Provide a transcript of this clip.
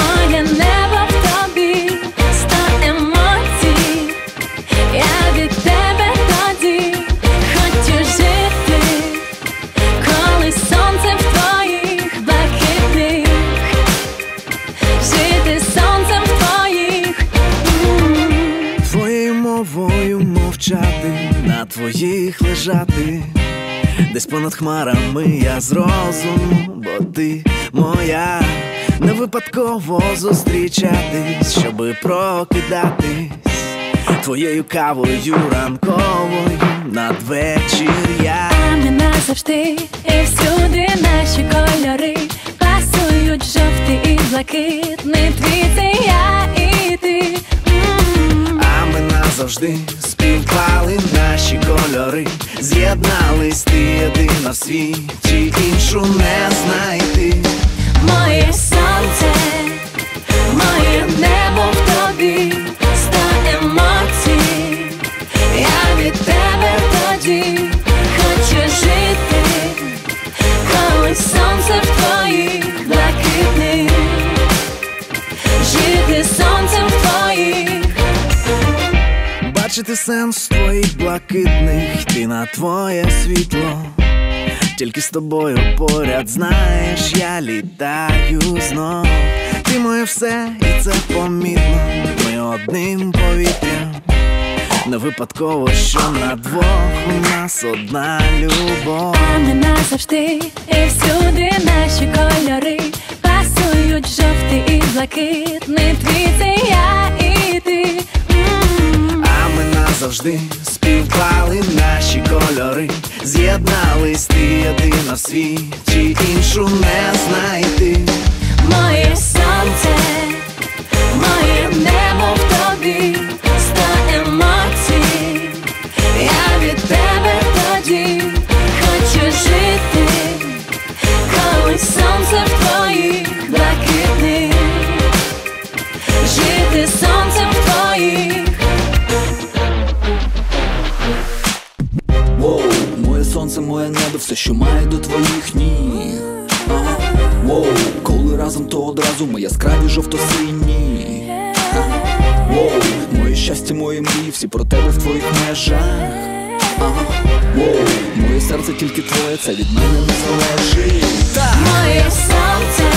немає неба в тобі, ста емоцій, я від тебе тоді хочу жити, коли сонце в твоїх блакитних, жити сонцем в твоїх, твоєю мовою мовчати, на твоїх лежати. Десь понад хмарами я зрозум, бо ти моя не випадково зустрічатись, щоби прокидатись твоєю кавою ранковою надвечір'я. Ми назавжди і всюди наші кольори пасують жовтий і блакитний твій це я і ти. М. А ми назавжди співпали наші кольори, з'єднались ти єдина в світі, іншу не знайти. Моє сонце, моє небо в тобі, ста емоцій. Я від тебе тоді хочу жити, коли сонце в твоїх блакитних, жити сонцем в твоїх. Бачити сенс твоїх блакитних, йти на твоє світло. Тільки з тобою поряд знаєш, я літаю знов. Ти моє все, і це помітно. Ми одним повітрям. Не випадково, що на двох у нас одна любов. А ми назавжди і всюди наші кольори пасують жовтий і блакитний твій це я і ти. А ми назавжди співпали наші в світі, іншу не знайти. Моє моє сонце, моє небо, все, що має до твоїх ніг. Ага. Коли разом, то одразу ми яскраві жовто-сині. Моє щастя, мої мрії, всі про тебе в твоїх межах. Воу, моє серце тільки твоє, це від мене не залежить. Моє сонце,